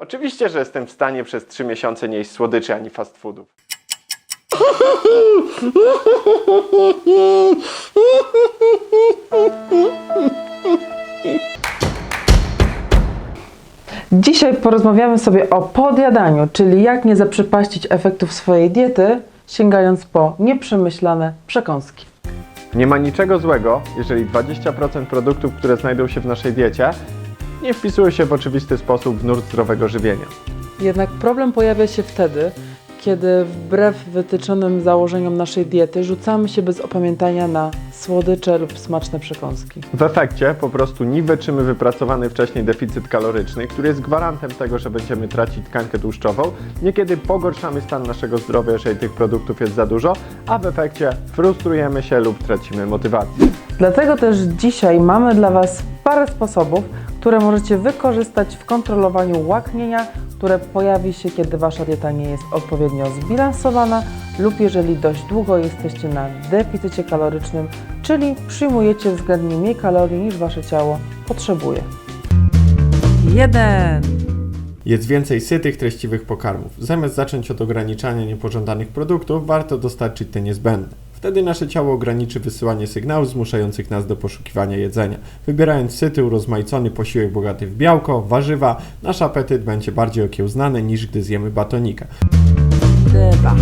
Oczywiście, że jestem w stanie przez 3 miesiące nie jeść słodyczy ani fast foodów. Dzisiaj porozmawiamy sobie o podjadaniu, czyli jak nie zaprzepaścić efektów swojej diety, sięgając po nieprzemyślane przekąski. Nie ma niczego złego, jeżeli 20% produktów, które znajdą się w naszej diecie, nie wpisują się w oczywisty sposób w nurt zdrowego żywienia. Jednak problem pojawia się wtedy, kiedy wbrew wytyczonym założeniom naszej diety rzucamy się bez opamiętania na słodycze lub smaczne przekąski. W efekcie po prostu niweczymy wypracowany wcześniej deficyt kaloryczny, który jest gwarantem tego, że będziemy tracić tkankę tłuszczową. Niekiedy pogorszamy stan naszego zdrowia, jeżeli tych produktów jest za dużo, a w efekcie frustrujemy się lub tracimy motywację. Dlatego też dzisiaj mamy dla Was parę sposobów, które możecie wykorzystać w kontrolowaniu łaknienia, które pojawi się, kiedy Wasza dieta nie jest odpowiednio zbilansowana lub jeżeli dość długo jesteście na deficycie kalorycznym, czyli przyjmujecie względnie mniej kalorii niż Wasze ciało potrzebuje. 1. Jest więcej sytych, treściwych pokarmów. Zamiast zacząć od ograniczania niepożądanych produktów, warto dostarczyć te niezbędne. Wtedy nasze ciało ograniczy wysyłanie sygnałów zmuszających nas do poszukiwania jedzenia. Wybierając syty, urozmaicony posiłek bogaty w białko, warzywa, nasz apetyt będzie bardziej okiełznany niż gdy zjemy batonika. 2.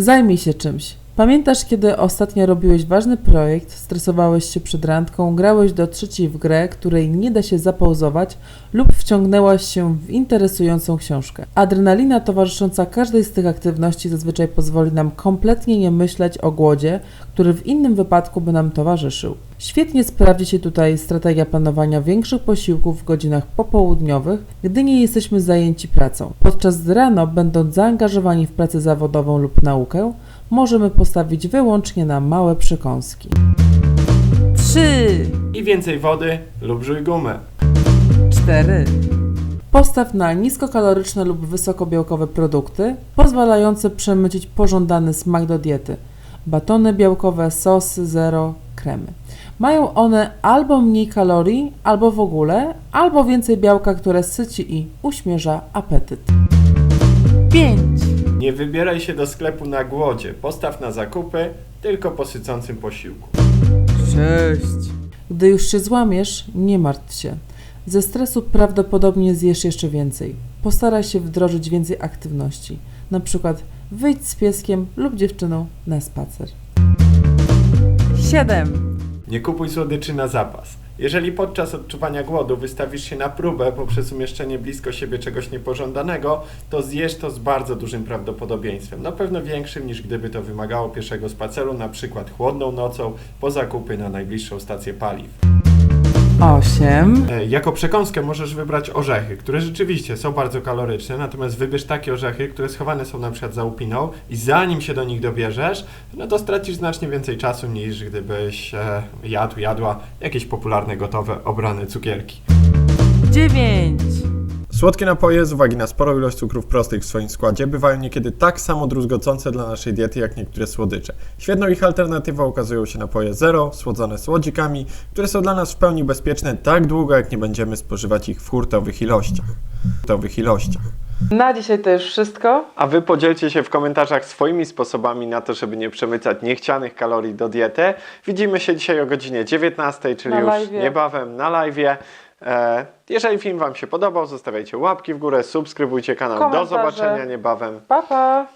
Zajmij się czymś. Pamiętasz, kiedy ostatnio robiłeś ważny projekt, stresowałeś się przed randką, grałeś do trzeciej w grę, której nie da się zapauzować lub wciągnęłaś się w interesującą książkę. Adrenalina towarzysząca każdej z tych aktywności zazwyczaj pozwoli nam kompletnie nie myśleć o głodzie, który w innym wypadku by nam towarzyszył. Świetnie sprawdzi się tutaj strategia planowania większych posiłków w godzinach popołudniowych, gdy nie jesteśmy zajęci pracą. Podczas rano, będąc zaangażowani w pracę zawodową lub naukę, możemy postawić wyłącznie na małe przekąski. 3. I więcej wody lub żuj gumę. 4. Postaw na niskokaloryczne lub wysokobiałkowe produkty, pozwalające przemycić pożądany smak do diety. Batony białkowe, sosy, zero, kremy. Mają one albo mniej kalorii, albo w ogóle, albo więcej białka, które syci i uśmierza apetyt. 5. Nie wybieraj się do sklepu na głodzie. Postaw na zakupy tylko po sycącym posiłku. 6. Gdy już się złamiesz, nie martw się. Ze stresu prawdopodobnie zjesz jeszcze więcej. Postaraj się wdrożyć więcej aktywności. Na przykład wyjdź z pieskiem lub dziewczyną na spacer. 7. Nie kupuj słodyczy na zapas. Jeżeli podczas odczuwania głodu wystawisz się na próbę poprzez umieszczenie blisko siebie czegoś niepożądanego, to zjesz to z bardzo dużym prawdopodobieństwem. Na pewno większym niż gdyby to wymagało pierwszego spaceru, na przykład chłodną nocą, po zakupy na najbliższą stację paliw. 8. E, Jako przekąskę możesz wybrać orzechy, które rzeczywiście są bardzo kaloryczne, natomiast wybierz takie orzechy, które schowane są na przykład za upiną i zanim się do nich dobierzesz, no to stracisz znacznie więcej czasu niż gdybyś e, jadł, jadła jakieś popularne, gotowe, obrane cukierki. 9. Słodkie napoje z uwagi na sporą ilość cukrów prostych w swoim składzie bywają niekiedy tak samo druzgocące dla naszej diety jak niektóre słodycze. Świetną ich alternatywą okazują się napoje zero, słodzone słodzikami, które są dla nas w pełni bezpieczne tak długo jak nie będziemy spożywać ich w hurtowych ilościach. Hurtowych ilościach. Na dzisiaj to już wszystko. A wy podzielcie się w komentarzach swoimi sposobami na to, żeby nie przemycać niechcianych kalorii do diety. Widzimy się dzisiaj o godzinie 19, czyli już niebawem na live. E, jeżeli film Wam się podobał, zostawiajcie łapki w górę, subskrybujcie kanał. Do zobaczenia niebawem. Pa, pa.